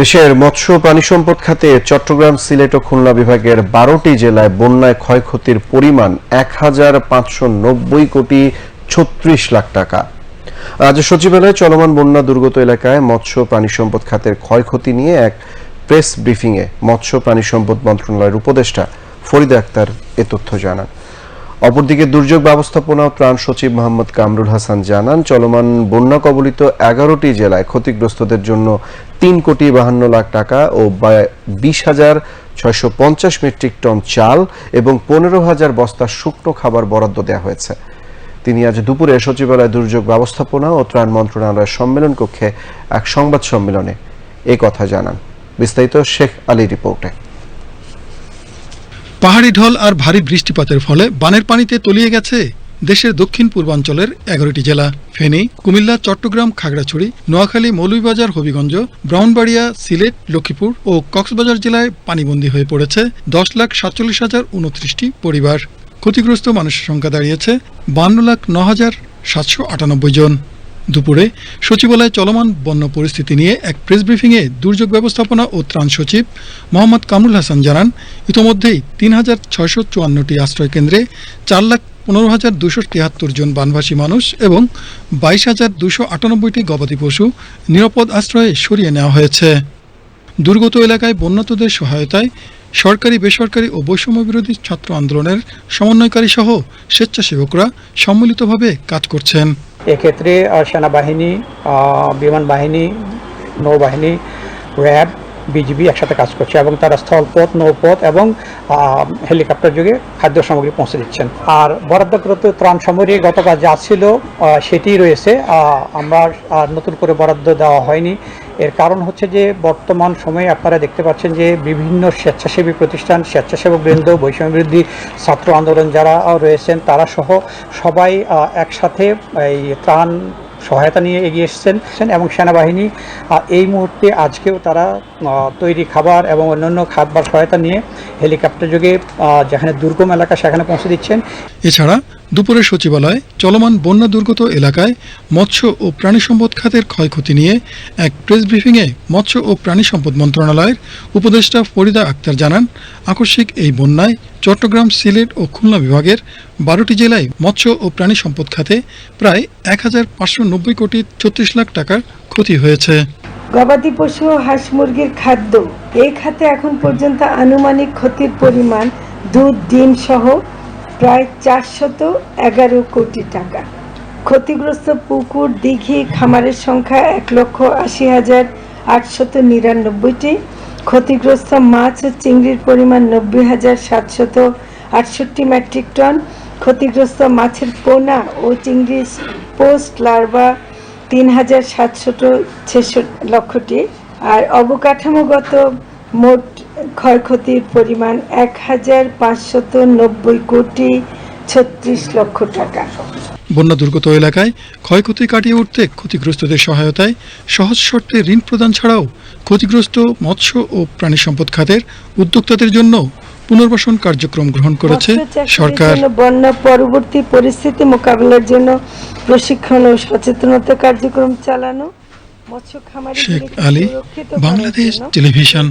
দেশের মৎস্য প্রাণী সম্পদ খাতে চট্টগ্রাম, সিলেট ও খুলনা বিভাগের বারোটি জেলায় বন্যায় ক্ষয়ক্ষতির পরিমাণ এক হাজার পাঁচশো নব্বই কোটি ছত্রিশ লাখ টাকা। আজ সচিবালয়ে চলমান বন্যা দুর্গত এলাকায় মৎস্য প্রাণী সম্পদ খাতের ক্ষয়ক্ষতি নিয়ে এক প্রেস ব্রিফিংয়ে মৎস্য প্রাণী সম্পদ মন্ত্রণালয়ের উপদেষ্টা ফরিদা আক্তার এ তথ্য জানান। অপরদিকে দুর্যোগ ব্যবস্থাপনা ত্রাণ সচিব মোহাম্মদ কামরুল হাসান জানান, চলমান বন্যা কবলিত এগারোটি জেলায় ক্ষতিগ্রস্তদের জন্য তিন কোটি বাহান্ন লাখ টাকা ও বিশ হাজার ছয়শো পঞ্চাশ মেট্রিক টন চাল এবং পনেরো হাজার বস্তা শুকনো খাবার বরাদ্দ দেওয়া হয়েছে। তিনি আজ দুপুরে সচিবালয় দুর্যোগ ব্যবস্থাপনা ও ত্রাণ মন্ত্রণালয়ের সম্মেলন কক্ষে এক সংবাদ সম্মেলনে এ কথা জানান। বিস্তারিত শেখ আলী রিপোর্টে। পাহাড়ি ঢল আর ভারী বৃষ্টিপাতের ফলে বানের পানিতে তলিয়ে গেছে দেশের দক্ষিণ পূর্বাঞ্চলের এগারোটি জেলা। ফেনী, কুমিল্লা, চট্টগ্রাম, খাগড়াছড়ি, নোয়াখালী, মৌলভীবাজার, হবিগঞ্জ ব্রাউনবাড়িয়া সিলেট, লক্ষ্মীপুর ও কক্সবাজার জেলায় পানিবন্দী হয়ে পড়েছে দশ লাখ সাতচল্লিশ হাজার উনত্রিশটি পরিবার। ক্ষতিগ্রস্ত মানুষের সংখ্যা দাঁড়িয়েছে বান্ন লাখ ন হাজার সাতশো আটানব্বই জন। দুপুরে সচিবালয়ে চলমান বন্যা পরিস্থিতি নিয়ে এক প্রেস ব্রিফিংয়ে দুর্যোগ ব্যবস্থাপনা ও ত্রাণ সচিব মোহাম্মদ কামরুল হাসান জানান, ইতোমধ্যেই তিন হাজার ছয়শো চুয়ান্নটি আশ্রয় কেন্দ্রে চার লাখ পনেরো হাজার দুশো তিয়াত্তর জন বানভাসী মানুষ এবং বাইশ হাজার দুশো আটানব্বইটি গবাদি পশু নিরাপদ আশ্রয়ে সরিয়ে নেওয়া হয়েছে। দুর্গত এলাকায় বন্যাতদের সহায়তায় সরকারি, বেসরকারি ও বৈষম্য বিরোধী ছাত্র আন্দোলনের সমন্বয়কারী সহ স্বেচ্ছাসেবকরা সম্মিলিতভাবে কাজ করছেন। এক্ষেত্রে সেনাবাহিনী বিমান বাহিনী, নৌবাহিনী, র্যাব, বিজিবি একসাথে কাজ করছে এবং তারা স্থলপথ, নৌপথ এবং হেলিকপ্টার যোগে খাদ্য সামগ্রী পৌঁছে দিচ্ছেন। আর বরাদ্দকৃত ত্রাণ সামগ্রী গতকাল যা ছিল সেটি রয়েছে। আমরা আর নতুন করে বরাদ্দ দেওয়া হয়নি। এর কারণ হচ্ছে যে বর্তমান সময়ে আপনারা দেখতে পাচ্ছেন যে বিভিন্ন স্বেচ্ছাসেবী প্রতিষ্ঠান, স্বেচ্ছাসেবক বৃন্দ, বৈষম্য বিরোধী ছাত্র আন্দোলন যারা রয়েছেন, তারা সহ সবাই একসাথে এই ত্রাণ সহায়তা নিয়ে এগিয়ে এসেছেন এবং সেনাবাহিনী এই মুহূর্তে আজকেও তারা তৈরি খাবার এবং অন্যান্য খাবার সহায়তা নিয়ে হেলিকপ্টার যোগে যেখানে দুর্গম এলাকা সেখানে পৌঁছে দিচ্ছেন। এছাড়া দুপুরে সচিবালয়ে চলমান বন্যা দুর্গত এলাকায় মৎস্য ও প্রাণী সম্পদ খাতের ক্ষয়ক্ষতি নিয়ে এক প্রেস ব্রিফিংয়ে মৎস্য ও প্রাণী সম্পদ মন্ত্রণালয়ের উপদেষ্টা ফরিদা আক্তার জানান, আকস্মিক এই বন্যায় চট্টগ্রাম সিলেট ও খুলনা বিভাগের বারোটি জেলায় মৎস্য ও প্রাণী সম্পদ খাতে প্রায় এক হাজার পাঁচশো নব্বই কোটি ছত্রিশ লাখ টাকার ক্ষতি হয়েছে। গবাদি পশু ও হাঁস মুরগির খাদ্য, এই খাতে এখন পর্যন্ত আনুমানিক ক্ষতির পরিমাণ দুধ, ডিম সহ প্রায় চারশত এগারো কোটি টাকা। ক্ষতিগ্রস্ত পুকুর, দিঘি খামারের সংখ্যা এক লক্ষ আশি হাজার আটশত নিরানব্বইটি। ক্ষতিগ্রস্ত মাছ ও চিংড়ির পরিমাণ নব্বই হাজার সাতশত আটষট্টি মেট্রিক টন। ক্ষতিগ্রস্ত মাছের পোনা ও চিংড়ি পোস্ট লার্ভা তিন হাজার সাতশত ছেষট্টি লক্ষটি। আর অবকাঠামোগত মোট ক্ষয়ক্ষতির পরিমাণ এক হাজার পাঁচশত নব্বই কোটি ছত্রিশ লক্ষ টাকা। বন্যা দুর্গত এলাকায় ক্ষয়ক্ষতি কাটিয়ে উঠতে ক্ষতিগ্রস্তদের সহায়তায় সহজ শর্তে ঋণ প্রদান ছাড়াও ক্ষতিগ্রস্ত মৎস্য ও প্রাণী সম্পদ খাতের উদ্যোক্তাদের জন্য পুনর্বাসন কার্যক্রম গ্রহণ করেছে সরকার। বন্যা পরবর্তী পরিস্থিতি মোকাবিলার জন্য প্রশিক্ষণ ও সচেতনতা কার্যক্রম চালানো শেখ আলী বাংলাদেশ টেলিভিশন।